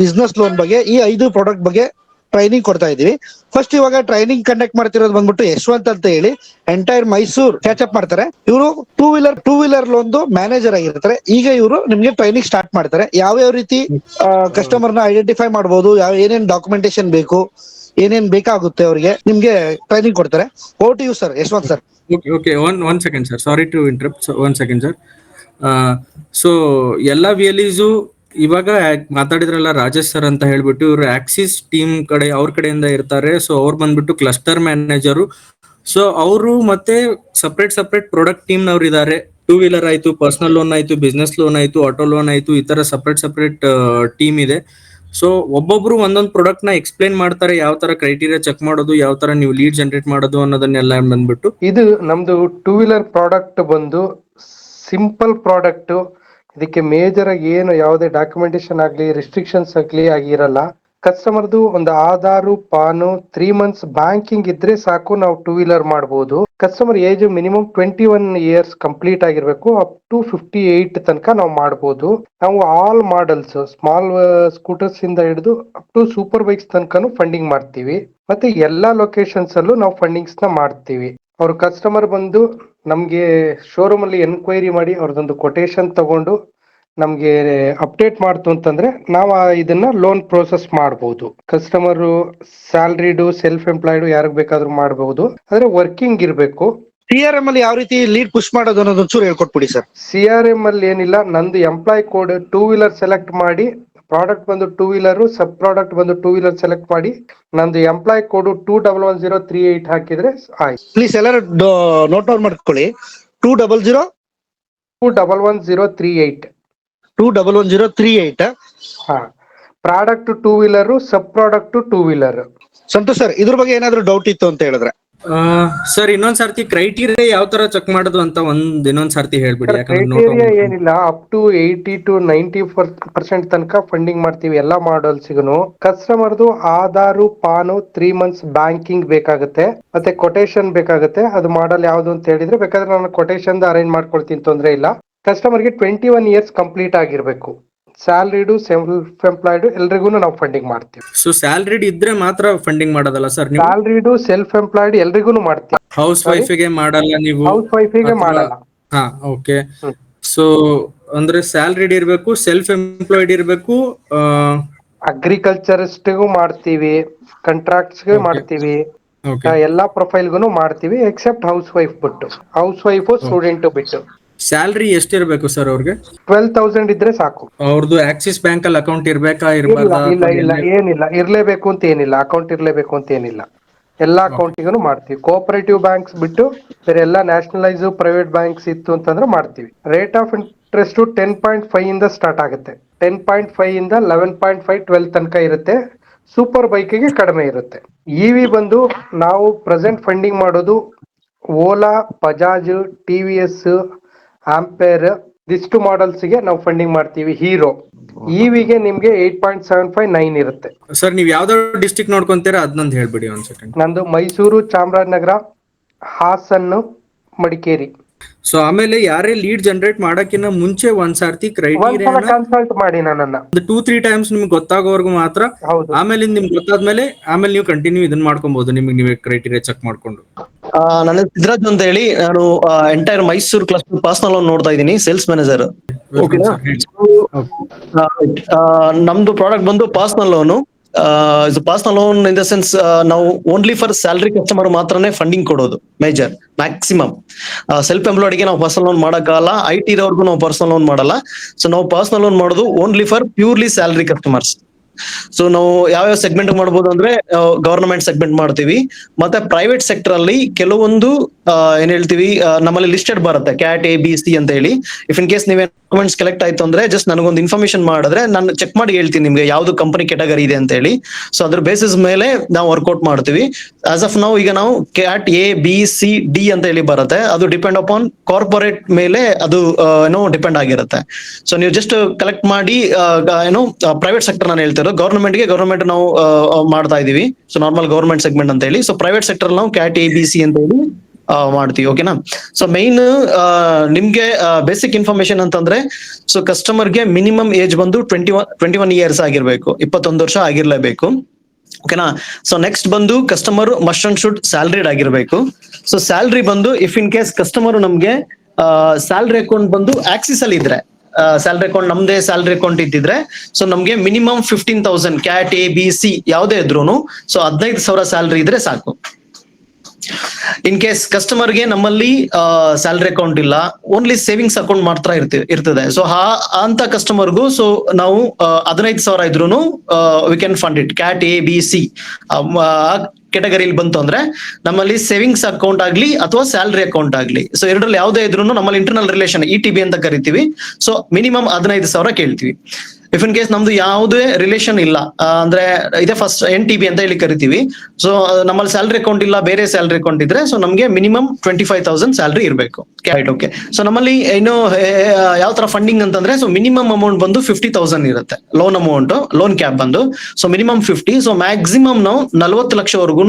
Business loan ಬಗ್ಗೆ, ಈ ಐದು ಪ್ರಾಡಕ್ಟ್ ಬಗ್ಗೆ ಟ್ರೈನಿಂಗ್ ಕೊಡ್ತಾ ಇದೀವಿ ಫಸ್ಟ್ ಇವಾಗ ಟ್ರೈನಿಂಗ್ ಕಂಡಕ್ಟ್ ಮಾಡ್ತಿರೋದು ಬಂದ್ಬಿಟ್ಟು ಯಶವಂತ್ ಅಂತ ಹೇಳಿ ಎಂಟೈರ್ ಮೈಸೂರ್ ಕ್ಯಾಚ್ ಮಾಡ್ತಾರೆ. ಇವರು two wheeler two wheeler loan manager ಆಗಿರ್ತಾರೆ. ಈಗ ಇವರು ನಿಮ್ಗೆ ಟ್ರೈನಿಂಗ್ ಸ್ಟಾರ್ಟ್ ಮಾಡ್ತಾರೆ. ಯಾವ ಯಾವ ರೀತಿ ಕಸ್ಟಮರ್ನ ಐಡೆಂಟಿಫೈ ಮಾಡಬಹುದು ಯಾವ, ಏನೇನ್ ಡಾಕ್ಯುಮೆಂಟೇಶನ್ ಬೇಕು, ಏನೇನ್ ಬೇಕಾಗುತ್ತೆ ಅವರಿಗೆ, ನಿಮ್ಗೆ ಟ್ರೈನಿಂಗ್ ಕೊಡ್ತಾರೆ. O T U sir Yashwant sir okay one one second sir sorry to interrupt one second sir so ಎಲ್ಲ ವಿ ಎಲ್ ಇವಾಗ ಮಾತಾಡಿದ್ರಲ್ಲ ರಾಜೇಶ್ ಸರ್ ಅಂತ ಹೇಳ್ಬಿಟ್ಟು ಇವರು ಆಕ್ಸಿಸ್ ಟೀಮ್ ಕಡೆ, ಅವ್ರ ಕಡೆಯಿಂದ ಇರ್ತಾರೆ. ಸೊ ಅವ್ರು ಬಂದ್ಬಿಟ್ಟು ಕ್ಲಸ್ಟರ್ ಮ್ಯಾನೇಜರು ಸೊ ಅವರು ಮತ್ತೆ ಸಪ್ರೇಟ್ ಸಪ್ರೇಟ್ ಪ್ರಾಡಕ್ಟ್ ಟೀಮ್ ನವ್ರು ಇದ್ದಾರೆ ಟೂ ವೀಲರ್ ಆಯ್ತು ಪರ್ಸನಲ್ ಲೋನ್ ಆಯ್ತು ಬಿಸ್ನೆಸ್ ಲೋನ್ ಆಯ್ತು ಆಟೋ ಲೋನ್ ಆಯ್ತು, ಈ ತರ ಸಪ್ರೇಟ್ ಸಪ್ರೇಟ್ ಟೀಮ್ ಇದೆ. ಸೊ ಒಬ್ಬೊಬ್ರು ಒಂದೊಂದು ಪ್ರಾಡಕ್ಟ್ನ ಎಕ್ಸ್ಪ್ಲೈನ್ ಮಾಡ್ತಾರೆ, ಯಾವ ತರ ಕ್ರೈಟೀರಿಯಾ ಚೆಕ್ ಮಾಡೋದು, ಯಾವ ತರ ನೀವು ಲೀಡ್ ಜನರೇಟ್ ಮಾಡೋದು ಅನ್ನೋದನ್ನೆಲ್ಲ ಬಂದ್ಬಿಟ್ಟು. ಇದು ನಮ್ದು ಟೂ ವೀಲರ್ ಪ್ರಾಡಕ್ಟ್ ಬಂದು ಸಿಂಪಲ್ ಪ್ರಾಡಕ್ಟ್ ಇದಕ್ಕೆ ಮೇಜರ್ ಆಗಿ ಏನು ಯಾವುದೇ ಡಾಕ್ಯುಮೆಂಟೇಶನ್ ಆಗಲಿ ರಿಸ್ಟ್ರಿಕ್ಷನ್ಸ್ ಆಗಲಿ ಆಗಿರಲ್ಲ. ಕಸ್ಟಮರ್ದು ಒಂದು Aadhaar, PAN three months banking ಇದ್ರೆ ಸಾಕು, ನಾವು ಟೂ ವೀಲರ್ ಮಾಡಬಹುದು customer age minimum twenty one years complete ಆಗಿರ್ಬೇಕು ಅಪ್ ಟು ಫಿಫ್ಟಿ ಏಟ್ ತನಕ ನಾವು ಮಾಡಬಹುದು ನಾವು ಆಲ್ ಮಾಡಲ್ಸ್ ಸ್ಮಾಲ್ ಸ್ಕೂಟರ್ಸ್ ಇಂದ ಹಿಡಿದು ಅಪ್ ಟು ಸೂಪರ್ ಬೈಕ್ಸ್ ತನಕನು ಫಂಡಿಂಗ್ ಮಾಡ್ತೀವಿ. ಮತ್ತೆ ಎಲ್ಲಾ ಲೊಕೇಶನ್ಸ್ ಅಲ್ಲೂ ನಾವು ಫಂಡಿಂಗ್ಸ್ನ ಮಾಡ್ತೀವಿ. ಅವ್ರ ಕಸ್ಟಮರ್ ಬಂದು ನಮಗೆ ಶೋರೂಮ್ ಅಲ್ಲಿ ಎನ್ಕ್ವೈರಿ ಮಾಡಿ ಅವ್ರದೊಂದು ಕೊಟೇಶನ್ ತಗೊಂಡು ನಮಗೆ ಅಪ್ಡೇಟ್ ಮಾಡ್ತು ಅಂತಂದ್ರೆ ನಾವು ಇದನ್ನ ಲೋನ್ ಪ್ರೋಸೆಸ್ ಮಾಡಬಹುದು ಕಸ್ಟಮರ್ ಸ್ಯಾಲ್ರಿಡು ಸೆಲ್ಫ್ ಎಂಪ್ಲಾಯ್ಡ್ ಯಾರಿಗ್ ಬೇಕಾದ್ರೂ ಮಾಡಬಹುದು ಆದ್ರೆ ವರ್ಕಿಂಗ್ ಇರಬೇಕು. ಸಿಆರ್ಎಂ ಆರ್ ಎಂ ಅಲ್ಲಿ ಯಾವ ರೀತಿ ಲೀಡ್ ಪುಷ್ ಮಾಡೋದು ಅನ್ನೋದು ಒಂಚೂರು ಹೇಳ್ಕೊಟ್ಬಿಡಿ ಸರ್. ಸಿ ಆರ್ ಎಂ ಅಲ್ಲಿ ಏನಿಲ್ಲ ನಂದು employee code two wheeler select ಮಾಡಿ ಪ್ರಾಡಕ್ಟ್ ಬಂದು ಟೂ ವೀಲರ್ ಸಬ್ ಪ್ರಾಡಕ್ಟ್ ಬಂದು ಟೂ ವೀಲರ್ ಸೆಲೆಕ್ಟ್ ಮಾಡಿ ನಂದು employee code two double one zero three eight ಹಾಕಿದ್ರೆ ಆಯ್ತು. ಪ್ಲೀಸ್ ಎಲ್ಲರೂ ನೋಟ್ ಡೌನ್ ಮಾಡ್ಕೊಳ್ಳಿ. Two double zero two double one zero three eight two double one zero three eight ಹಾ. Product two wheeler sub product two wheeler Santosh sir ಇದ್ರ ಬಗ್ಗೆ ಏನಾದ್ರು doubt ಇತ್ತು ಅಂತ ಹೇಳಿದ್ರೆ. ಸರ್ ಇನ್ನೊಂದ್ ಸರ್ತಿ ಕ್ರೈಟೀರಿಯಾ ಯಾವ ತರ ಚೆಕ್ ಮಾಡೋದು ಅಂತ ಒಂದ್ ಇನ್ನೊಂದ್ ಸರ್ತಿ ಹೇಳ್ಬಿಡಿ ಯಾಕಂದ್ರೆ note ಕ್ರೈಟೇರಿಯಾ ಏನಿಲ್ಲ up to eighty to ninety percent ತನಕ ಫಂಡಿಂಗ್ ಮಾಡ್ತೀವಿ ಎಲ್ಲಾ ಮಾಡಲ್ಸ್ಗೂ ಕಸ್ಟಮರ್ದು Aadhaar PAN three months banking ಬೇಕಾಗುತ್ತೆ ಮತ್ತೆ ಕೊಟೇಶನ್ ಬೇಕಾಗುತ್ತೆ ಅದು ಮಾಡಲ್ ಯಾವ್ದು ಅಂತ ಹೇಳಿದ್ರೆ ಬೇಕಾದ್ರೆ ನಾನು ಕೊಟೇಶನ್ ಅರೇಂಜ್ ಮಾಡ್ಕೊಳ್ತೀನಿ ತೊಂದ್ರೆ ಇಲ್ಲ. ಕಸ್ಟಮರ್ಗೆ ಟ್ವೆಂಟಿ ಒನ್ ಇಯರ್ಸ್ ಕಂಪ್ಲೀಟ್ ಆಗಿರ್ಬೇಕು. ಸ್ಯಾಲ್ರಿಡು ಸೆಲ್ಫ್ ಎಂಪ್ಲಾಯ್ಡ್ ಎಲ್ರಿಗೂ ನಾವು ಫಂಡಿಂಗ್ ಮಾಡ್ತೀವಿ. ಸೊ ಸ್ಯಾಲ್ರಿಡ್ ಇದ್ರೆ ಮಾತ್ರ ಫಂಡಿಂಗ್ ಮಾಡೋದಲ್ಲ ಸರ್ ನೀವು ಸ್ಯಾಲ್ರಿಡು ಸೆಲ್ಫ್ ಎಂಪ್ಲಾಯ್ಡ್ ಎಲ್ರಿಗೂ ಮಾಡ್ತೀವಿ ಹೌಸ್ ವೈಫಿಗೆ ಮಾಡಲ್ಲ ನೀವು? ಹೌಸ್ ವೈಫ್ಗೆ ಮಾಡಲ್ಲ. ಹಾ ಓಕೆ ಹ್ಮ್. ಸೊ ಅಂದ್ರೆ ಸ್ಯಾಲ್ರಿಡ್ ಇರ್ಬೇಕು ಸೆಲ್ಫ್ ಎಂಪ್ಲಾಯ್ಡ್ ಇರ್ಬೇಕು ಅಗ್ರಿಕಲ್ಚರಿಸ್ಟ್ಗೂ ಮಾಡ್ತೀವಿ ಕಾಂಟ್ರಾಕ್ಟ್ಸ್ಗೆ Okay. ಮಾಡ್ತೀವಿ ಓಕೆ ಆ, ಎಲ್ಲಾ ಪ್ರೊಫೈಲ್ಗೂ ಮಾಡ್ತೀವಿ ಎಕ್ಸೆಪ್ಟ್ ಹೌಸ್ ವೈಫ್ ಬಿಟ್ಟು. ಹೌಸ್ ವೈಫ್ ಸ್ಟೂಡೆಂಟ್ ಬಿಟ್ಟು. ಸ್ಯಾಲ್ರಿ ಎಷ್ಟಿರ್ಬೇಕು ಸರ್ ಅವ್ರಿಗೆ? ಟ್ವೆಲ್ ತೌಸಂಡ್ ಇದ್ರೆ ಸಾಕು. ಅವ್ರದ್ದು ಆಕ್ಸಿಸ್ ಬ್ಯಾಂಕ್ ಅಲ್ಲಿ ಅಕೌಂಟ್ ಇರ್ಬೇಕಾ ಇಲ್ಲ ಇರ್ಬಾರ್ದಾ? ಇಲ್ಲ ಇಲ್ಲ ಏನಿಲ್ಲ. ಇರ್ಲೇಬೇಕು ಅಂತ ಏನಿಲ್ಲ. ಅಕೌಂಟ್ ಇರ್ಲೇಬೇಕು ಅಂತ ಏನಿಲ್ಲ. ಎಲ್ಲಾ ಅಕೌಂಟಿಗೂ ಮಾಡ್ತೀವಿ. ಕೋಆಪರೇಟಿವ್ ಬ್ಯಾಂಕ್ಸ್ ಬಿಟ್ಟು ಬೇರೆ ಎಲ್ಲಾ ನ್ಯಾಷನಲೈಸ್ ಪ್ರೈವೇಟ್ ಬ್ಯಾಂಕ್ಸ್ ಇತ್ತು ಅಂತಂದ್ರೆ ಮಾಡ್ತೀವಿ. Rate of interest ten point five ಇಂದ ಸ್ಟಾರ್ಟ್ ಆಗುತ್ತೆ. ಟೆನ್ ಪಾಯಿಂಟ್ ಫೈವ್ ಇಂದ ಲೆವೆನ್ ಪಾಯಿಂಟ್ ಫೈವ್ ಟ್ವೆಲ್ ತನಕ ಇರುತ್ತೆ. ಸೂಪರ್ ಬೈಕಿಗೆ ಕಡಿಮೆ ಇರುತ್ತೆ. ಇವಿ ಬಂದು ನಾವು ಪ್ರೆಸೆಂಟ್ ಫಂಡಿಂಗ್ ಮಾಡೋದು Ola Bajaj T V S Ampere ಇಷ್ಟು ಮಾಡೆಲ್ಸ್ಗೆ ನಾವು ಫಂಡಿಂಗ್ ಮಾಡ್ತೀವಿ ಹೀರೋ ಇವಿಗೆ ನಿಮ್ಗೆ eight point seven five nine ಇರುತ್ತೆ. ಸರ್ ನೀವು ಯಾವ್ದಾದ್ರು ಡಿಸ್ಟಿಕ್ ನೋಡ್ಕೊಂತೀರ? ಅದನ್ನೊಂದು ಹೇಳ್ಬಿಡಿ ಒಂದ್ ಸೆಕೆಂಡ್ ನಂದು ಮೈಸೂರು ಚಾಮರಾಜನಗರ ಹಾಸನ್ನು ಮಡಿಕೇರಿ. ಸೊ ಆಮೇಲೆ ಯಾರೇ ಲೀಡ್ ಜನರೇಟ್ ಮಾಡಕ್ಕಿನ್ನ ಮುಂಚೆ ಒಂದ್ ಸರ್ತಿ ಕ್ರೈಟೀರಿಯಾ ಕನ್ಸಲ್ಟ್ ಮಾಡಿ ನನ್ನನ್ನ. ಒಂದು ಟೂ ತ್ರೀ ಟೈಮ್ಸ್ ನಿಮ್ಗೆ ಗೊತ್ತಾಗೋವರೆಗೂ ಮಾತ್ರ. ಆಮೇಲೆ ನಿಮ್ಗೆ ಗೊತ್ತಾದ್ಮೇಲೆ ಆಮೇಲೆ ನೀವು ಕಂಟಿನ್ಯೂ ಇದನ್ನ ಮಾಡ್ಕೊಬಹುದು ನಿಮ್ಗೆ ನೀವೇ ಕ್ರೈಟೀರಿಯಾ ಚೆಕ್ ಮಾಡ್ಕೊಂಡು. ಆ, ನನ್ನ ಸಿದ್ರಾಜ್ ಅಂತ ಹೇಳಿ ನಾನು entire Mysuru cluster personal loan ನೋಡ್ತಾ ಇದ್ದೀನಿ ಸೇಲ್ಸ್ ಮ್ಯಾನೇಜರ್. ನಮ್ದು ಪ್ರಾಡಕ್ಟ್ ಬಂದು personal loan personal loan in the sense ನಾವು ಓನ್ಲಿ ಫಾರ್ ಸ್ಯಾಲರಿ ಕಸ್ಟಮರ್ ಮಾತ್ರನೇ ಫಂಡಿಂಗ್ ಕೊಡೋದು ಮೇಜರ್ ಮ್ಯಾಕ್ಸಿಮಮ್ ಸೆಲ್ಫ್ ಎಂಪ್ಲಾಯ್ಡ್ಗೆ ನಾವು ಪರ್ಸನಲ್ ಲೋನ್ ಮಾಡೋಕ್ಕಾಗಲ್ಲ ಐ ಟಿ ಇರೋರ್ಗು ನಾವು ಪರ್ಸನಲ್ ಲೋನ್ ಮಾಡಲ್ಲ. ಸೊ ನಾವು ಪರ್ಸನಲ್ ಲೋನ್ ಮಾಡೋದು only for purely salary customers so ನಾವು ಯಾವ್ಯಾವ ಸೆಗ್ಮೆಂಟ್ ಮಾಡ್ಬೋದು ಅಂದ್ರೆ ಗವರ್ನಮೆಂಟ್ ಸೆಗ್ಮೆಂಟ್ ಮಾಡ್ತೀವಿ. ಮತ್ತೆ ಪ್ರೈವೇಟ್ ಸೆಕ್ಟರ್ ಅಲ್ಲಿ ಕೆಲವೊಂದು ಏನ್ ಹೇಳ್ತೀವಿ ನಮ್ಮಲ್ಲಿ ಲಿಸ್ಟೆಡ್ ಬರುತ್ತೆ ಕ್ಯಾಟ್ ಎ ಬಿ ಸಿ ಅಂತ ಹೇಳಿ. ಇಫ್ ಇನ್ ಕೇಸ್ ನೀವೇ ಡಾಕ್ಯುಮೆಂಟ್ಸ್ ಕಲೆಕ್ಟ್ ಆಯ್ತು ಅಂದ್ರೆ ಜಸ್ಟ್ ನನಗೊಂದು ಇನ್ಫಾರ್ಮೇಶನ್ ಮಾಡಿದ್ರೆ, ನಾನು ಚೆಕ್ ಮಾಡಿ ಹೇಳ್ತೀನಿ ನಿಮ್ಗೆ ಯಾವ್ದು ಕಂಪನಿ ಕೆಟಗರಿ ಇದೆ ಅಂತ ಹೇಳಿ. ಸೊ ಅದ್ರ ಬೇಸಿಸ್ ಮೇಲೆ ನಾವು ವರ್ಕೌಟ್ ಮಾಡ್ತೀವಿ. ಆಸ್ ಆಫ್ ನಾವು ಈಗ ನಾವು cat A B C D ಅಂತ ಹೇಳಿ ಬರುತ್ತೆ. ಅದು ಡಿಪೆಂಡ್ ಅಪಾನ್ ಕಾರ್ಪೊರೇಟ್ ಮೇಲೆ ಅದು ಏನೋ ಡಿಪೆಂಡ್ ಆಗಿರುತ್ತೆ. ಸೊ ನೀವು ಜಸ್ಟ್ ಕಲೆಕ್ಟ್ ಮಾಡಿ ಏನೋ ಪ್ರೈವೇಟ್ ಸೆಕ್ಟರ್ ನಾನು ಹೇಳ್ತಿರೋದು ಗವರ್ಮೆಂಟ್ಗೆ ಗವರ್ನಮೆಂಟ್ ನಾವು ಮಾಡ್ತಾ ಇದೀವಿ ಸೊ ನಾರ್ಮಲ್ ಗವರ್ಮೆಂಟ್ ಸೆಗ್ಮೆಂಟ್ ಅಂತ ಹೇಳಿ. ಸೊ ಪ್ರೈವೇಟ್ ಸೆಕ್ಟರ್ ನಾವು ಕ್ಯಾಟ್ ಎ ಬಿ ಸಿ ಅಂತ ಹೇಳಿ ಮಾಡ್ತೀವಿ ಓಕೆನಾ ಸೊ ಮೈನ್ ನಿಮ್ಗೆ ಬೇಸಿಕ್ ಇನ್ಫಾರ್ಮೇಶನ್ ಅಂತಂದ್ರೆ ಸೊ ಕಸ್ಟಮರ್ಗೆ ಮಿನಿಮಮ್ ಏಜ್ ಬಂದು twenty one twenty one years ಆಗಿರ್ಬೇಕು. ಇಪ್ಪತ್ತೊಂದು ವರ್ಷ ಆಗಿರ್ಲೇಬೇಕು. ಓಕೆನಾ ಸೊ ನೆಕ್ಸ್ಟ್ ಬಂದು customer must and should salaried ಆಗಿರ್ಬೇಕು. ಸೊ ಸ್ಯಾಲ್ರಿ ಬಂದು ಇಫ್ ಇನ್ ಕೇಸ್ ಕಸ್ಟಮರ್ ನಮ್ಗೆ ಸ್ಯಾಲ್ರಿ ಅಕೌಂಟ್ ಬಂದು ಆಕ್ಸಿಸ್ ಅಲ್ಲಿ ಇದ್ರೆ ಸ್ಯಾಲ್ರಿ ಅಕೌಂಟ್ ನಮ್ದೇ ಸ್ಯಾಲ್ರಿ ಅಕೌಂಟ್ ಇದ್ದಿದ್ರೆ ಸೊ ನಮ್ಗೆ minimum fifteen thousand cat A B C ಯಾವುದೇ ಇದ್ರು ಸೊ ಹದಿನೈದು ಸಾವಿರ ಸ್ಯಾಲ್ರಿ ಇದ್ರೆ ಸಾಕು. ಇನ್ ಕೇಸ್ ಕಸ್ಟಮರ್ಗೆ ನಮ್ಮಲ್ಲಿ ಸ್ಯಾಲ್ರಿ ಅಕೌಂಟ್ ಇಲ್ಲ ಓನ್ಲಿ ಸೇವಿಂಗ್ಸ್ ಅಕೌಂಟ್ ಮಾತ್ರ ಇರ್ತಿ, ಇರ್ತದೆ. ಸೊ ಆ, ಅಂತ ಕಸ್ಟಮರ್ಗೂ ಸೊ ನಾವು ಹದಿನೈದು ಸಾವಿರ ಇದ್ರು we can fund it cat A B C ಕೆಟಗರಿಲಿ ಬಂತು ಅಂದ್ರೆ ನಮ್ಮಲ್ಲಿ ಸೇವಿಂಗ್ಸ್ ಅಕೌಂಟ್ ಆಗ್ಲಿ ಅಥವಾ ಸ್ಯಾಲರಿ ಅಕೌಂಟ್ ಆಗ್ಲಿ. ಸೊ ಎರಡರಲ್ಲಿ ಯಾವುದೇ ಇದ್ರು ನಮ್ಮಲ್ಲಿ internal relation E T B ಅಂತ ಕರಿತೀವಿ. ಸೊ ಮಿನಿಮಮ್ ಹದಿನೈದು ಸಾವಿರ ಕೇಳ್ತೀವಿ. ಇಫ್ ಇನ್ ಕೇಸ್ ನಮ್ದು ಯಾವುದೇ ರಿಲೇಷನ್ ಇಲ್ಲ ಅಂದ್ರೆ ಇದೇ ಫಸ್ಟ್ ಎನ್ ಟಿ ಬಿ ಅಂತ ಹೇಳಿ ಕರಿತೀವಿ. ಸೊ ನಮ್ಮಲ್ಲಿ ಸ್ಯಾಲ್ರಿ ಅಕೌಂಟ್ ಇಲ್ಲ, ಬೇರೆ ಸ್ಯಾಲರಿ ಅಕೌಂಟ್ ಇದ್ರೆ ಸೊ ನಮಗೆ minimum twenty five thousand salary ಇರಬೇಕು ಓಕೆ ಸೊ ನಮ್ಮಲ್ಲಿ ಇನ್ನು ಯಾವ ತರ ಫಂಡಿಂಗ್ ಅಂತಂದ್ರೆ ಸೊ ಮಿನಿಮಮ್ ಅಮೌಂಟ್ ಬಂದು ಫಿಫ್ಟಿ ತೌಸಂಡ್ ಇರುತ್ತೆ. ಲೋನ್ ಅಮೌಂಟ್ ಲೋನ್ ಕ್ಯಾಪ್ ಬಂದು. So minimum fifty so maximum ನಾವು ನಲವತ್ತು ಲಕ್ಷವರೆಗೂ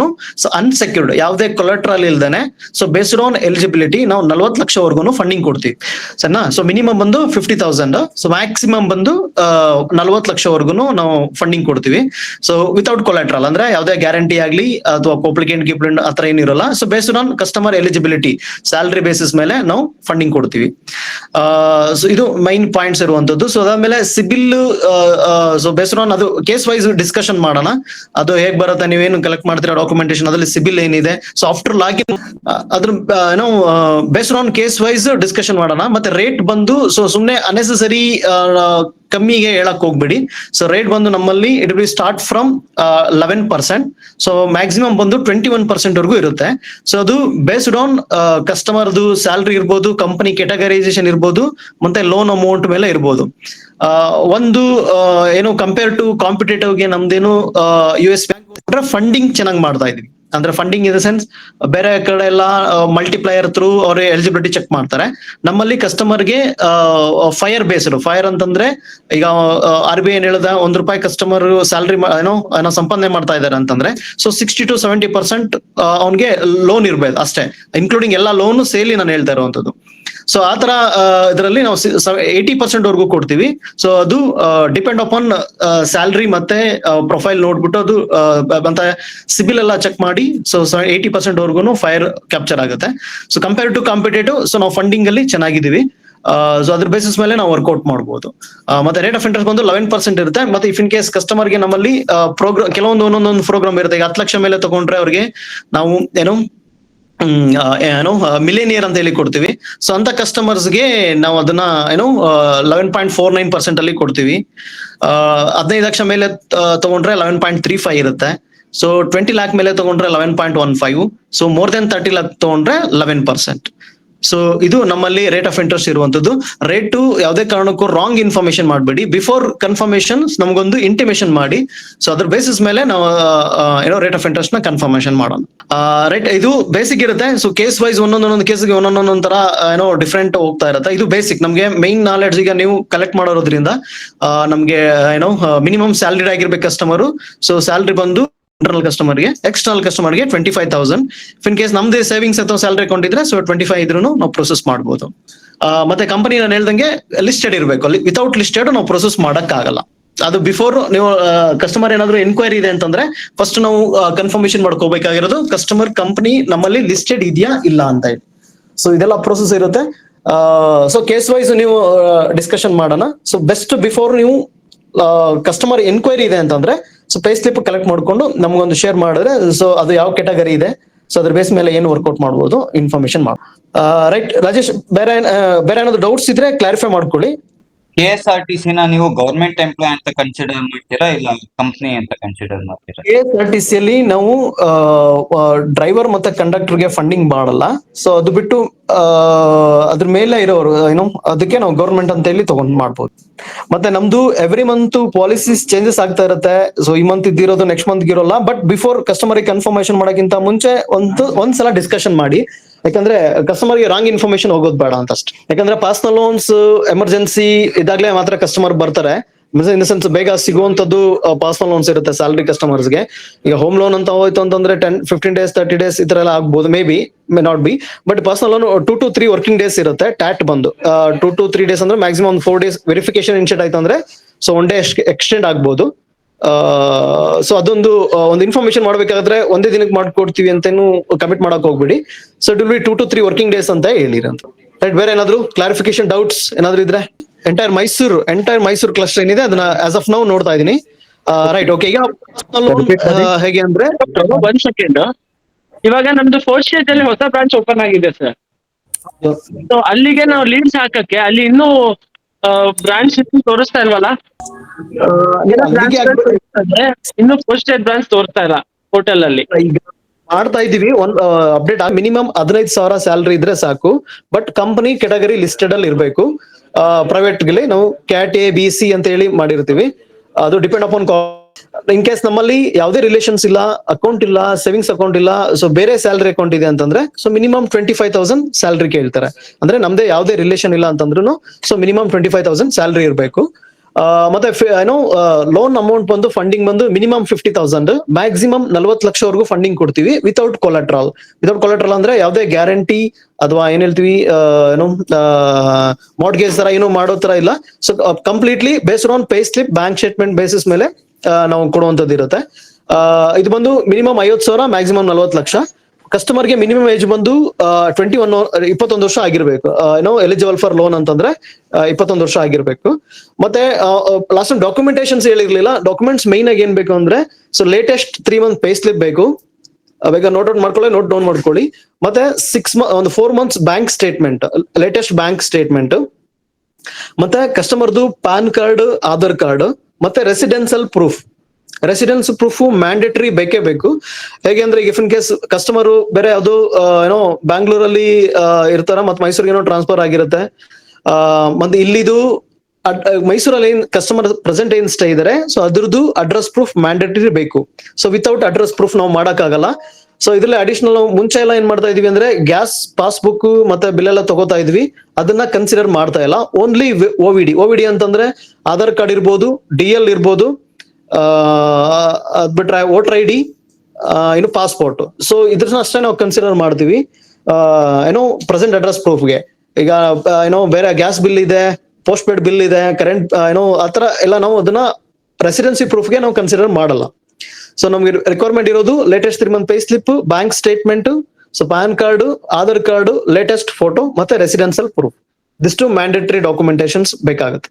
ಸೊ ಅನ್ಸೆಕ್ಯೂರ್ಡ್ ಯಾವುದೇ ಕೊಲೆಟ್ರಲ್ ಇಲ್ದೇನೆ. ಸೊ ಬೇಸ್ಡ್ ಆನ್ ಎಲಿಜಿಬಿಲಿಟಿ ನಾವು ನಲವತ್ತು ಲಕ್ಷವರೆಗೂ ಫಂಡಿಂಗ್ ಕೊಡ್ತೀವಿ. ಸರಿನಾ? ಸೊ ಮಿನಿಮಮ್ ಬಂದು ಫಿಫ್ಟಿ ತೌಸಂಡ್ ಸೊ ಮ್ಯಾಕ್ಸಿಮಮ್ ಬಂದು ನಲವತ್ತು ಲಕ್ಷವರೆಗೂ ನಾವು ಫಂಡಿಂಗ್ ಕೊಡ್ತೀವಿ. ಸೊ ವಿತೌಟ್ ಕೊಲೆಟ್ರಲ್ ಅಂದ್ರೆ ಯಾವುದೇ ಗ್ಯಾರಂಟಿ ಆಗ್ಲಿ ಅಥವಾ ಕೋಪ್ಲಿಕೆಂಟ್ ಗಿಪ್ಲೆಂಟ್ ಆತರ ಏನಿರಲ್ಲ so based on customer eligibility salary basis ಮೇಲೆ ನಾವು ಫಂಡಿಂಗ್ ಕೊಡ್ತೀವಿ. ಸೊ ಇದು ಮೈನ್ ಪಾಯಿಂಟ್ಸ್ ಇರುವಂತದ್ದು. ಸೊ ಅದಾದ್ಮೇಲೆ ಸಿಬಿಲ್ ಸೊ ಬೇಸ್ಡ್ ಆನ್ ಅದು ಕೇಸ್ ವೈಸ್ ಡಿಸ್ಕಷನ್ ಮಾಡೋಣ. ಅದು ಹೇಗ್ ಬರುತ್ತೆ, ನೀವೇನು ಕಲೆಕ್ಟ್ ಮಾಡ್ತೀರಾ ಡಾಕ್ಯುಮೆಂಟೇಶನ್ ಅದರಲ್ಲಿ ಸಿಬಿಲ್ ಏನಿದೆ ಸೊ ಆಫ್ಟರ್ ಲಾಗಿನ್ ಅದ್ರ ಏನೋ based on case wise discussion ಮಾಡೋಣ. ಮತ್ತೆ ರೇಟ್ ಬಂದು ಸೊ ಸುಮ್ನೆ ಅನೆಸೆಸರಿ ಕಮ್ಮಿಗೆ ಹೇಳಕ್ ಹೋಗ್ಬೇಡಿ. ಸೊ ರೇಟ್ ಬಂದು ನಮ್ಮಲ್ಲಿ it will start from eleven percent so maximum ಬಂದು ಟ್ವೆಂಟಿ ಒನ್ ಪರ್ಸೆಂಟ್ ವರ್ಗೂ ಇರುತ್ತೆ. ಸೊ ಅದು ಬೇಸ್ಡ್ ಆನ್ ಕಸ್ಟಮರ್ದು ಸ್ಯಾಲ್ರಿ ಇರ್ಬೋದು ಕಂಪನಿ ಕೆಟಗರೈಸೇಷನ್ ಇರ್ಬೋದು, ಮತ್ತೆ ಲೋನ್ ಅಮೌಂಟ್ ಮೇಲೆ ಇರ್ಬೋದು. ಒಂದು ಏನು ಕಂಪೇರ್ ಟು ಕಾಂಪಿಟೇಟಿವ್ಗೆ ನಮ್ದೇನು ಯು ಎಸ್ ಬ್ಯಾಂಕ್ ಫಂಡಿಂಗ್ ಚೆನ್ನಾಗಿ ಮಾಡ್ತಾ ಇದೀವಿ ಅಂದ್ರೆ ಫಂಡಿಂಗ್ ಇನ್ ದ ಸೆನ್ಸ್ ಬೇರೆ ಕಡೆ ಎಲ್ಲ ಮಲ್ಟಿಪ್ಲೈಯರ್ ಥ್ರೂ ಅವ್ರ ಎಲಿಜಿಬಿಲಿಟಿ ಚೆಕ್ ಮಾಡ್ತಾರೆ. ನಮ್ಮಲ್ಲಿ ಕಸ್ಟಮರ್ಗೆ ಫೈರ್ ಬೇಸ್ಡ್ ಫೈರ್ ಅಂತಂದ್ರೆ, ಈಗ ಆರ್ ಬಿ ಐ ಹೇಳಿದ, ಒಂದ್ ರೂಪಾಯಿ ಕಸ್ಟಮರ್ ಸ್ಯಾಲ್ರಿ ಏನೋ ಏನೋ ಸಂಪಾದನೆ ಮಾಡ್ತಾ ಇದ್ದಾರೆ ಅಂತಂದ್ರೆ so sixty to seventy percent ಅವ್ನಿಗೆ ಲೋನ್ ಇರ್ಬೇಕು ಅಷ್ಟೇ. ಇನ್ಕ್ಲೂಡಿಂಗ್ ಎಲ್ಲ ಲೋನ್ ಸೇಲಿ ನಾನು ಹೇಳ್ತಾ ಇರುವಂತದ್ದು ಸೊ ಆ ತರ ಇದರಲ್ಲಿ ನಾವು ಏಯ್ಟಿ ಪರ್ಸೆಂಟ್ ವರ್ಗೂ ಕೊಡ್ತೀವಿ. ಸೊ ಅದು ಡಿಪೆಂಡ್ ಅಪಾನ್ ಸ್ಯಾಲ್ರಿ ಮತ್ತೆ ಪ್ರೊಫೈಲ್ ನೋಡ್ಬಿಟ್ಟು ಅದು ಅಂತ ಸಿಬಿಲ್ ಎಲ್ಲ ಚೆಕ್ ಮಾಡಿ ಸೊ ಏಯ್ಟಿ ಪರ್ಸೆಂಟ್ ವರ್ಗು ಫೈರ್ ಕ್ಯಾಪ್ಚರ್ ಆಗುತ್ತೆ. So compare to competitive so ನಾವು ಫಂಡಿಂಗ್ ಅಲ್ಲಿ ಚೆನ್ನಾಗಿದ್ದೀವಿ. ಸೊ ಅದ್ರ ಬೇಸಿಸ್ ಮೇಲೆ ನಾವು ವರ್ಕೌಟ್ ಮಾಡಬಹುದು ಮತ್ತೆ ರೇಟ್ ಆಫ್ ಇಂಟ್ರೆಸ್ಟ್ ಬಂದು ಲೆವೆನ್ ಪರ್ಸೆಂಟ್ ಇರುತ್ತೆ. ಮತ್ತೆ ಇಫ್ ಇನ್ ಕೇಸ್ ಕಸ್ಟಮರ್ಗೆ ನಮ್ಮಲ್ಲಿ ಪ್ರೋಗ್ರಾಮ್ ಕೆಲವೊಂದು ಒಂದೊಂದೊಂದು ಪ್ರೋಗ್ರಾಮ್ ಇರುತ್ತೆ. ಈಗ ಹತ್ತು ಲಕ್ಷ ಮೇಲೆ ತಗೊಂಡ್ರೆ ಅವ್ರಿಗೆ ನಾವು, ಏನು ಏನೋ ಮಿಲೇನಿಯರ್ ಅಂತ ಹೇಳಿ ಕೊಡ್ತೀವಿ. ಸೊ ಅಂತ ಕಸ್ಟಮರ್ಸ್ಗೆ ನಾವು ಅದನ್ನ, ಏನು eleven point four nine percent ಅಲ್ಲಿ ಕೊಡ್ತೀವಿ. ಹದಿನೈದು ಲಕ್ಷ ಮೇಲೆ ತಗೊಂಡ್ರೆ ಲೆವೆನ್ ಪಾಯಿಂಟ್ ತ್ರೀ ಫೈವ್ ಇರುತ್ತೆ. ಸೊ ಟ್ವೆಂಟಿ ಲ್ಯಾಕ್ ಮೇಲೆ ತಗೊಂಡ್ರೆ eleven point one five so more than thirty lakh ತಗೊಂಡ್ರೆ ಲೆವೆನ್ ಪರ್ಸೆಂಟ್ ಸೊ ಇದು ನಮ್ಮಲ್ಲಿ ರೇಟ್ ಆಫ್ ಇಂಟ್ರೆಸ್ಟ್ ಇರುವಂತದ್ದು. ರೇಟು ಯಾವುದೇ ಕಾರಣಕ್ಕೂ ರಾಂಗ್ ಇನ್ಫಾರ್ಮೇಶನ್ ಮಾಡಬೇಡಿ. ಬಿಫೋರ್ ಕನ್ಫರ್ಮೇಶನ್ ನಮಗೊಂದು ಇಂಟಿಮೇಶನ್ ಮಾಡಿ. ಸೊ ಅದ್ರ ಬೇಸಿಸ್ ಮೇಲೆ ನಾವು ಏನೋ ರೇಟ್ ಆಫ್ ಇಂಟ್ರೆಸ್ಟ್ನ ಕನ್ಫರ್ಮೇಶನ್ ಮಾಡೋಣ. ರೈಟ್ ಇದು ಬೇಸಿಕ್ ಇರುತ್ತೆ. ಸೊ ಕೇಸ್ ವೈಸ್ ಒಂದೊಂದೊಂದು ಕೇಸ್ಗೆ ಒಂದೊಂದೊಂದು ತರ ಏನೋ ಡಿಫ್ರೆಂಟ್ ಹೋಗ್ತಾ ಇರುತ್ತೆ. ಇದು ಬೇಸಿಕ್ ನಮಗೆ ಮೈನ್ ನಾಲೆಡ್ಜ್ ಈಗ ನೀವು ಕಲೆಕ್ಟ್ ಮಾಡೋದ್ರಿಂದ ನಮ್ಗೆ ಏನೋ ಮಿನಿಮಮ್ ಸ್ಯಾಲರಿ ಆಗಿರ್ಬೇಕು ಕಸ್ಟಮರು ಸೊ ಸ್ಯಾಲ್ರಿ ಬಂದು ಇಂಟರ್ನಲ್ ಕಸ್ಟಮರ್ಗೆ ಎಕ್ಸ್ಟರ್ನಲ್ ಕಸ್ಟಮರ್ಗೆ twenty five thousand in case ನಮ್ದೇ ಸೇವಿಂಗ್ಸ್ ಅಥವಾ ಸ್ಯಾಲರಿ ಅಕೌಂಟ್ ಇದ್ರೆ ಸೊ ಟ್ವೆಂಟಿ ಫೈವ್ ಇದ್ರೂ ನಾವು ಪ್ರೊಸೆಸ್ ಮಾಡ್ಬೋದು. ಮತ್ತೆ ಕಂಪನಿ ನಾನು ಹೇಳ್ದಂಗೆ ಲಿಸ್ಟೆಡ್ ಇರಬೇಕು. ಅಲ್ಲಿ ವಿತೌಟ್ ಲಿಸ್ಟೆಡ್ ನಾವು ಪ್ರೊಸೆಸ್ ಆಗಲ್ಲ ಅದು ಬಿಫೋರ್ ನೀವು ಕಸ್ಟಮರ್ ಏನಾದ್ರು ಎನ್ಕ್ವೈರಿ ಇದೆ ಅಂತಂದ್ರೆ ಫಸ್ಟ್ ನಾವು ಕನ್ಫರ್ಮೇಶನ್ ಮಾಡ್ಕೋಬೇಕಾಗಿರೋದು ಕಸ್ಟಮರ್ ಕಂಪನಿ ನಮ್ಮಲ್ಲಿ ಲಿಸ್ಟೆಡ್ ಇದೆಯಾ ಇಲ್ಲ ಅಂತ ಹೇಳಿ. ಸೊ ಇದೆಲ್ಲ ಪ್ರೊಸೆಸ್ ಇರುತ್ತೆ. ಸೊ ಕೇಸ್ ವೈಸ್ ನೀವು ಡಿಸ್ಕಷನ್ ಮಾಡೋಣ. ಸೊ ಬೆಸ್ಟ್ ಬಿಫೋರ್ ನೀವು ಕಸ್ಟಮರ್ ಎನ್ಕ್ವೈರಿ ಇದೆ ಅಂತಂದ್ರೆ ಸೊ ಪೇ ಸ್ಲಿಪ್ ಕಲೆಕ್ಟ್ ಮಾಡ್ಕೊಂಡು ನಮ್ಗೊಂದು ಶೇರ್ ಮಾಡಿದ್ರೆ ಸೊ ಅದು ಯಾವ ಕೆಟಗರಿ ಇದೆ ಸೊ ಅದ್ರ ಬೇಸ್ ಮೇಲೆ ಏನು ವರ್ಕೌಟ್ ಮಾಡ್ಬೋದು ಇನ್ಫಾರ್ಮೇಶನ್ ಮಾಡಿ ರೈಟ್ ರಾಜೇಶ್, ಬೇರೆ ಬೇರೆ ಏನಾದ್ರು ಡೌಟ್ಸ್ ಇದ್ರೆ ಕ್ಲಾರಿಫೈ ಮಾಡ್ಕೊಳ್ಳಿ. K S R T C ನ ನೀವು ಗವರ್ಮೆಂಟ್ ಎಂಪ್ಲಾಯ್ ಅಂತ ಕನ್ಸಿಡರ್ ಮಾಡ್ತೀರಾ ಇಲ್ಲ ಕಂಪ್ನಿ ಅಂತ ಕನ್ಸಿಡರ್ ಮಾಡ್ತೀರಾ? K S R T C ಅಲ್ಲಿ ನಾವು ಡ್ರೈವರ್ ಮತ್ತೆ ಕಂಡಕ್ಟರ್ಗೆ ಫಂಡಿಂಗ್ ಮಾಡಲ್ಲ. ಸೊ ಅದು ಬಿಟ್ಟು ಅದ್ರ ಮೇಲೆ ಇರೋರು ಏನು ಅದಕ್ಕೆ ನಾವು ಗೌರ್ಮೆಂಟ್ ಅಂತ ಹೇಳಿ ತಗೊಂಡ್ ಮಾಡ್ಬೋದು. ಮತ್ತೆ ನಮ್ದು ಎವ್ರಿ ಮಂತ್ ಪಾಲಿಸೀಸ್ ಚೇಂಜಸ್ ಆಗ್ತಾ ಇರುತ್ತೆ. ಸೊ ಈ ಮಂತ್ ಇದ್ದಿರೋದು ನೆಕ್ಸ್ಟ್ ಮಂತ್ ಇರೋಲ್ಲ. ಬಟ್ ಬಿಫೋರ್ ಕಸ್ಟಮರ್ ಕನ್ಫರ್ಮೇಶನ್ ಮಾಡೋಕ್ಕಿಂತ ಮುಂಚೆ ಒಂದು, ಒಂದ್ಸಲ ಡಿಸ್ಕಷನ್ ಮಾಡಿ. ಯಾಕಂದ್ರೆ ಕಸ್ಟಮರ್ಗೆ ರಾಂಗ್ ಇನ್ಫಾರ್ಮೇಶನ್ ಹೋಗೋದು ಬೇಡ ಅಂತ ಅಷ್ಟೇ ಯಾಕಂದ್ರೆ ಪರ್ಸನಲ್ ಲೋನ್ಸ್ ಎಮರ್ಜೆನ್ಸಿ ಇದಾಗ್ಲೇ ಮಾತ್ರ ಕಸ್ಟಮರ್ ಬರ್ತಾರೆ. ಇನ್ ದ ಸೆನ್ಸ್ ಬೇಗ ಸಿಗುವಂತದ್ದು ಪರ್ಸನಲ್ ಲೋನ್ಸ್ ಇರುತ್ತೆ ಸ್ಯಾಲರಿ ಕಸ್ಟಮರ್ಸ್ಗೆ ಈಗ ಹೋಮ್ ಲೋನ್ ಅಂತ ಹೋಯ್ತು ಅಂತಂದ್ರೆ ten fifteen days thirty days ಈ ತರ ಎಲ್ಲ ಆಗ್ಬೋದು. May be may not be but personal loan two to three working days ಇರುತ್ತೆ ಟ್ಯಾಟ್ ಬಂದು. ಟೂ ಟು ತ್ರೀ ಡೇಸ್ ಅಂದ್ರೆ ಮ್ಯಾಕ್ಸಿಮಮ್ ಒಂದು ಫೋರ್ ಡೇಸ್ ವೆರಿಫಿಕೇಶನ್ ಇನ್ಶಿಯೇಟ್ ಆಯ್ತು ಅಂದ್ರೆ ಸೊ ಒನ್ ಡೇ ಎಕ್ಸ್ಟೆಂಡ್ ಆಗ್ಬೋದು. ಸೊ ಅದೊಂದು ಒಂದು ಇನ್ಫಾರ್ಮೇಶನ್ ಮಾಡ್ಬೇಕಾದ್ರೆ ಒಂದೇ ದಿನಕ್ಕೆ ಮಾಡ್ಕೊಡ್ತೀವಿ ಅಂತೇನು ಕಮಿಟ್ ಮಾಡಕ್ ಹೋಗ್ಬಿಡಿ. So it will be two to three working days ಅಂತ ಹೇಳಿರಂತ ರೈಟ್ ಬೇರೆ ಏನಾದ್ರು ಕ್ಲಾರಿಫಿಕೇಶನ್ ಡೌಟ್ಸ್ ಏನಾದ್ರು ಇದ್ರೆ? Entire Mysuru entire Mysuru cluster ಏನಿದೆ ಅದನ್ನ ಆಸ್ ಆಫ್ ನೌ ನೋಡ್ತಾ ಇದೀನಿ. ರೈಟ್ ಓಕೆ ಈಗ ಹೇಗೆ ಅಂದ್ರೆ? ಒಂದ್ ಸೆಕೆಂಡ್ ಇವಾಗ ನಮ್ದು ಫೋರ್ತ್ ಸ್ಟೇಜ್ ಅಲ್ಲಿ ಹೊಸ ಬ್ರಾಂಚ್ ಓಪನ್ ಆಗಿದೆ ಸರ್ ಸೊ ಅಲ್ಲಿಗೆ ನಾವು ಲೀಡ್ಸ್ ಹಾಕಕ್ಕೆ ಅಲ್ಲಿ ಇನ್ನೂ ಬ್ರಾಂಚ್ ತೋರಿಸ್ತಾ ಇಲ್ವಲ್ಲ? ಇನ್ನು ಪೋಸ್ಟ್ ಬ್ರಾಂಚ್ ತೋರ್ತಾ ಇಲ್ಲ ಹೋಟೆಲ್ ಅಲ್ಲಿ ಈಗ ಮಾಡ್ತಾ ಇದೀವಿ ಒಂದ್ ಅಪ್ಡೇಟ್ ಮಿನಿಮಮ್ ಹದಿನೈದು ಸಾವಿರ ಸ್ಯಾಲರಿ ಇದ್ರೆ ಸಾಕು. ಬಟ್ ಕಂಪನಿ ಕೆಟಗರಿ ಲಿಸ್ಟೆಡ್ ಅಲ್ಲಿ ಇರಬೇಕು. ಪ್ರೈವೇಟ್ಗೆ ನಾವು ಕ್ಯಾಟ್ ಎ ಬಿ ಸಿ ಅಂತ ಹೇಳಿ ಮಾಡಿರ್ತೀವಿ. ಅದು ಡಿಪೆಂಡ್ ಅಪಾನ್ ಇನ್ ಕೇಸ್ ನಮ್ಮಲ್ಲಿ ಯಾವುದೇ ರಿಲೇಷನ್ಸ್ ಇಲ್ಲ ಅಕೌಂಟ್ ಇಲ್ಲ ಸೇವಿಂಗ್ಸ್ ಅಕೌಂಟ್ ಇಲ್ಲ ಸೊ ಬೇರೆ ಸ್ಯಾಲರಿ ಅಕೌಂಟ್ ಇದೆ ಅಂತಂದ್ರೆ so minimum twenty five thousand salary ಕೇಳ್ತಾರೆ. ಅಂದ್ರೆ ನಮ್ದೇ ಯಾವುದೇ ರಿಲೇಷನ್ ಇಲ್ಲ ಅಂತಂದ್ರು so minimum twenty five thousand salary ಇರಬೇಕು. ಮತ್ತೆ ಏನೋ ಲೋನ್ ಅಮೌಂಟ್ ಬಂದು ಫಂಡಿಂಗ್ ಬಂದು ಮಿನಿಮಮ್ ಫಿಫ್ಟಿ ತೌಸಂಡ್ ಮ್ಯಾಕ್ಸಿಮಮ್ ನಲ್ವತ್ತು ಲಕ್ಷವರೆಗೂ ಫಂಡಿಂಗ್ ಕೊಡ್ತೀವಿ ವಿತೌಟ್ ಕೊಲೆಟ್ರಾಲ್ ವಿತೌಟ್ ಕೊಲೆಟ್ರಾಲ್ ಅಂದ್ರೆ ಯಾವುದೇ ಗ್ಯಾರಂಟಿ ಅಥವಾ ಏನ್ ಹೇಳ್ತೀವಿ ಏನು ಮಾರ್ಟ್ಗೇಜ್ ತರ ಏನು ಮಾಡೋ ತರ ಇಲ್ಲ. So completely based on pay slip bank statement basis ಮೇಲೆ ನಾವು ಕೊಡುವಂತದ್ದು ಇರುತ್ತೆ. ಇದು ಬಂದು ಮಿನಿಮಮ್ ಐವತ್ತು ಸಾವಿರ ಮ್ಯಾಕ್ಸಿಮಮ್ ನಲ್ವತ್ತು ಲಕ್ಷ. ಕಸ್ಟಮರ್ಗೆ ಮಿನಿಮಮ್ ಏಜ್ ಬಂದು ಟ್ವೆಂಟಿ ಒನ್ ಇಪ್ಪತ್ತೊಂದು ವರ್ಷ ಆಗಿರ್ಬೇಕು. ಏನೋ ಎಲಿಜಿಬಲ್ ಫಾರ್ ಲೋನ್ ಅಂತಂದ್ರೆ ಇಪ್ಪತ್ತೊಂದು ವರ್ಷ ಆಗಿರ್ಬೇಕು. ಮತ್ತೆ ಲಾಸ್ಟ್ ಡಾಕ್ಯುಮೆಂಟೇಶನ್ಸ್ ಹೇಳಿರ್ಲಿಲ್ಲ. ಡಾಕ್ಯುಮೆಂಟ್ಸ್ ಮೈನ್ ಆಗಿ ಏನ್ ಬೇಕು ಅಂದ್ರೆ so latest three month pay slip ಬೇಕು. ಬೇಗ ನೋಟ್ ಔಟ್ ಮಾಡ್ಕೊಳ್ಳಿ ನೋಟ್ ಡೌನ್ ಮಾಡ್ಕೊಳ್ಳಿ. ಮತ್ತೆ ಸಿಕ್ಸ್ ಒಂದು four months bank statement latest bank statement ಮತ್ತೆ ಕಸ್ಟಮರ್ದು ಪ್ಯಾನ್ ಕಾರ್ಡ್ ಆಧಾರ್ ಕಾರ್ಡ್ ಮತ್ತೆ residential proof residence proof mandatory ಬೇಕೇ ಬೇಕು. ಹೇಗೆ ಅಂದ್ರೆ ಇಫ್ ಇನ್ ಕೇಸ್ ಕಸ್ಟಮರ್ ಬೇರೆ ಅದು ಏನೋ ಬ್ಯಾಂಗ್ಳೂರಲ್ಲಿ ಇರ್ತಾರ ಮತ್ತೆ ಮೈಸೂರಿಗೆ ಏನೋ ಟ್ರಾನ್ಸ್ಫರ್ ಆಗಿರುತ್ತೆ. ಮತ್ತೆ ಇಲ್ಲಿದು ಮೈಸೂರಲ್ಲಿ ಏನ್ ಕಸ್ಟಮರ್ ಪ್ರೆಸೆಂಟ್ ಏನ್ ಸ್ಟೇ ಇದಾರೆ ಸೊ ಅದ್ರದ್ದು ಅಡ್ರೆಸ್ ಪ್ರೂಫ್ ಮ್ಯಾಂಡೇಟರಿ ಬೇಕು. ಸೊ ವಿತೌಟ್ ಅಡ್ರೆಸ್ ಪ್ರೂಫ್ ನಾವು ಮಾಡೋಕ್ಕಾಗಲ್ಲ. ಸೊ ಇದ್ರಲ್ಲಿ ಅಡಿಷನಲ್ ಮುಂಚೆ ಎಲ್ಲ ಏನ್ ಮಾಡ್ತಾ ಇದೀವಿ ಅಂದ್ರೆ ಗ್ಯಾಸ್ ಪಾಸ್ಬುಕ್ ಮತ್ತೆ ಬಿಲ್ ಎಲ್ಲ ತಗೋತಾ ಇದ್ವಿ. ಅದನ್ನ ಕನ್ಸಿಡರ್ ಮಾಡ್ತಾ ಇಲ್ಲ. Only O V D O V D ಅಂತಂದ್ರೆ ಆಧಾರ್ ಕಾರ್ಡ್ ಇರ್ಬೋದು ಡಿ ಎಲ್ ಇರ್ಬೋದು ಬಿಟ್ರೆ ವೋಟರ್ ಐ ಡಿ ಏನು ಪಾಸ್ಪೋರ್ಟ್ ಸೊ ಇದ್ರನ್ನ ಅಷ್ಟೇ ನಾವು ಕನ್ಸಿಡರ್ ಮಾಡ್ತೀವಿ. ಏನೋ ಪ್ರೆಸೆಂಟ್ ಅಡ್ರೆಸ್ ಪ್ರೂಫ್ಗೆ ಈಗ ಏನೋ ಬೇರೆ ಗ್ಯಾಸ್ ಬಿಲ್ ಇದೆ ಪೋಸ್ಟ್ ಪೇಡ್ ಬಿಲ್ ಇದೆ ಕರೆಂಟ್ ಏನೋ ಆತರ ಎಲ್ಲ ನಾವು ಅದನ್ನ ರೆಸಿಡೆನ್ಸಿ ಪ್ರೂಫ್ಗೆ ನಾವು ಕನ್ಸಿಡರ್ ಮಾಡಲ್ಲ. ಸೊ ನಮ್ಗೆ ರಿಕ್ವೈರ್ಮೆಂಟ್ ಇರೋದು latest three month pay slip bank statement so PAN card Aadhaar card latest photo ಮತ್ತೆ residential proof this mandatory documentations ಬೇಕಾಗುತ್ತೆ.